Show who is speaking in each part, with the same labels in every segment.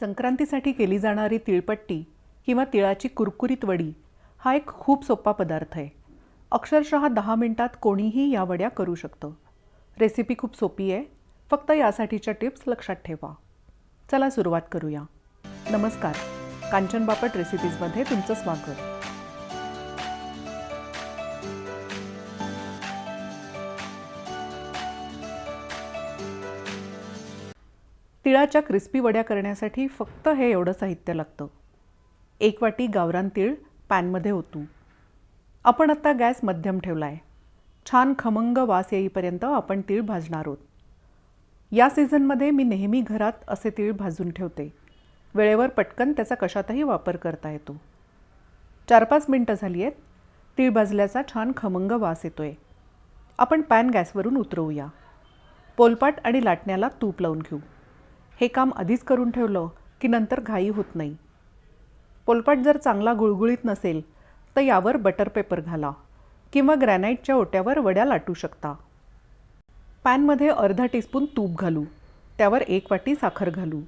Speaker 1: संक्रांतीसाठी केली जाणारी तिळपट्टी किंवा तिळाची कुरकुरीत वडी हा एक खूप सोपा पदार्थ आहे. अक्षरशः दहा मिनटात कोणीही या वड्या करू शकतं. रेसिपी खूप सोपी आहे. फक्त यासाठीच्या टिप्स लक्षात ठेवा. चला सुरुवात करूया. नमस्कार. कांचन बापट रेसिपीजमध्ये तुमचं स्वागत. तिळाच्या क्रिस्पी वड्या करण्यासाठी फक्त हे एवढं साहित्य लागतं. एक वाटी गावरान तीळ पॅनमध्ये ओतू. आपण आत्ता गॅस मध्यम ठेवला आहे छान खमंग वास येईपर्यंत आपण तीळ भाजणार आहोत. या सीझनमध्ये मी नेहमी घरात असे तीळ भाजून ठेवते. वेळेवर पटकन त्याचा कशातही वापर करता येतो. चार पाच मिनटं झाली आहेत तीळ भाजल्याचा छान खमंग वास येतो आहे आपण पॅन गॅसवरून उतरवूया. पोलपाट आणि लाटण्याला तूप लावून घेऊ. हे काम आधीच करून ठेवलं की नंतर घाई होत नाही. पोलपाट जर चांगला गुळगुळीत नसेल तर यावर बटर पेपर घाला किंवा ग्रॅनाईटच्या ओट्यावर वड्या लाटू शकता. पॅनमध्ये अर्धा टीस्पून तूप घालू त्यावर एक वाटी साखर घालू.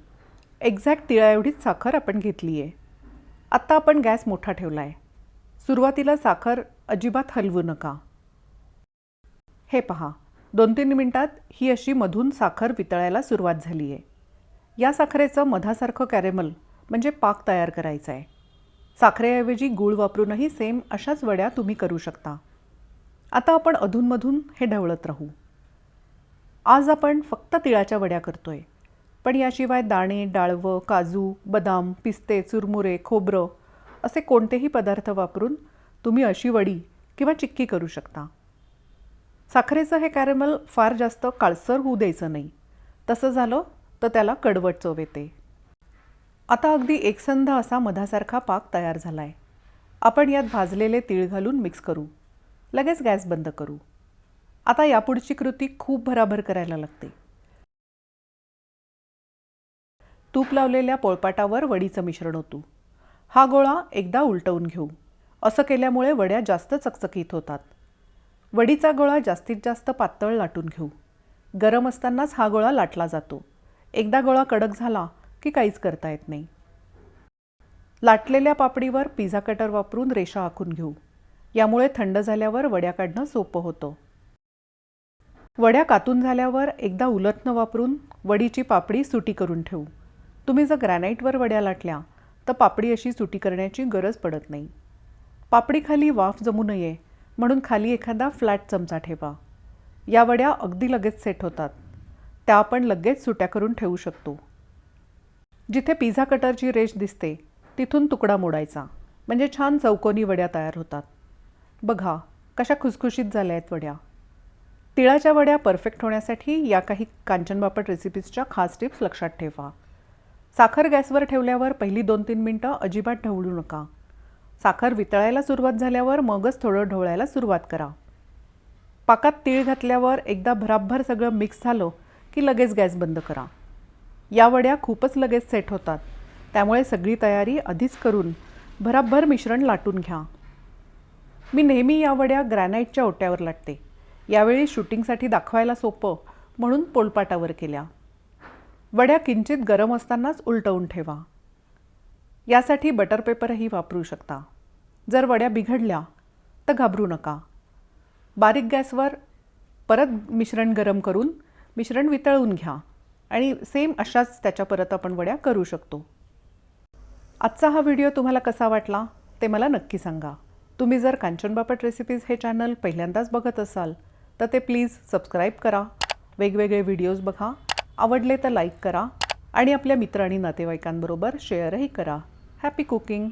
Speaker 1: एक्झॅक्ट तिळा एवढीच साखर आपण घेतली आहे आत्ता आपण गॅस मोठा ठेवला आहे सुरुवातीला साखर अजिबात हलवू नका. हे पहा दोन तीन मिनटात ही अशी मधून साखर वितळायला सुरुवात झाली आहे या साखरेचं मधासारखं कॅरेमल म्हणजे पाक तयार करायचं आहे साखरेऐवजी गूळ वापरूनही सेम अशाच वड्या तुम्ही करू शकता. आता आपण अधूनमधून हे ढवळत राहू. आज आपण फक्त तिळाच्या वड्या करतोय पण याशिवाय दाणे डाळवं काजू बदाम पिस्ते चुरमुरे खोबरं असे कोणतेही पदार्थ वापरून तुम्ही अशी वडी किंवा चिक्की करू शकता. साखरेचं हे कॅरेमल फार जास्त काळसर होऊ द्यायचं नाही. तसं झालं तर त्याला कडवट चव येते. आता अगदी एकसंध असा मधासारखा पाक तयार झाला आहे आपण यात भाजलेले तीळ घालून मिक्स करू. लगेच गॅस बंद करू. आता यापुढची कृती खूप भराभर करायला लागते. तूप लावलेल्या पोळपाटावर वडीचं मिश्रण होतो हा गोळा एकदा उलटवून घेऊ. असं केल्यामुळे वड्या जास्त चकचकीत होतात. वडीचा गोळा जास्तीत जास्त पातळ लाटून घेऊ. गरम असतानाच हा गोळा लाटला जातो. एकदा गोळा कडक झाला की काहीच करता येत नाही. लाटलेल्या पापडीवर पिझ्झा कटर वापरून रेषा आखून घेऊ. यामुळे थंड झाल्यावर वड्या काढणं सोपं होतं. वड्या कातून झाल्यावर एकदा उलटणं वापरून वडीची पापडी सुटी करून ठेवू तुम्ही जर ग्रॅनाईटवर वड्या लाटल्या तर पापडी अशी सुटी करण्याची गरज पडत नाही. पापडीखाली वाफ जमू नये म्हणून खाली एखादा फ्लॅट चमचा ठेवा. या वड्या अगदी लगेच सेट होतात. त्या आपण लगेच सुट्या करून ठेवू शकतो. जिथे पिझ्झा कटरची रेष दिसते तिथून तुकडा मोडायचा. म्हणजे छान चौकोनी वड्या तयार होतात. बघा कशा खुसखुशीत झाल्या आहेत वड्या. तिळाच्या वड्या परफेक्ट होण्यासाठी या काही कांचन बापट रेसिपीजच्या खास टिप्स लक्षात ठेवा. साखर गॅसवर ठेवल्यावर पहिली दोन तीन मिनटं अजिबात ढवळू नका. साखर वितळायला सुरुवात झाल्यावर मगच थोडं ढवळायला सुरुवात करा. पाकात तीळ घातल्यावर एकदा भराभर सगळं मिक्स झालं की लगेच गॅस बंद करा. या वड्या खूपच लगेच सेट होतात. त्यामुळे सगळी तयारी आधीच करून भराभर मिश्रण लाटून घ्या. मी नेहमी या वड्या ग्रॅनाईटच्या ओट्यावर लाटते. यावेळी शूटिंगसाठी दाखवायला सोपं म्हणून पोलपाटावर केल्या. वड्या किंचित गरम असतानाच उलटवून ठेवा. यासाठी बटर पेपरही वापरू शकता. जर वड्या बिघडल्या तर घाबरू नका. बारीक गॅसवर परत मिश्रण गरम करून मिश्रण वितळून घ्या आणि सेम अशाच त्याच्या परत आपण वड्या करू शकतो. आजचा हा व्हिडिओ तुम्हाला कसा वाटला ते मला नक्की सांगा. तुम्ही जर कांचन बापट रेसिपीज हे चॅनल पहिल्यांदाच बघत असाल तर ते प्लीज सबस्क्राईब करा. वेगवेगळे व्हिडिओज बघा. आवडले तर लाईक करा आणि आपल्या मित्र आणि नातेवाईकांबरोबर शेअरही करा. Happy cooking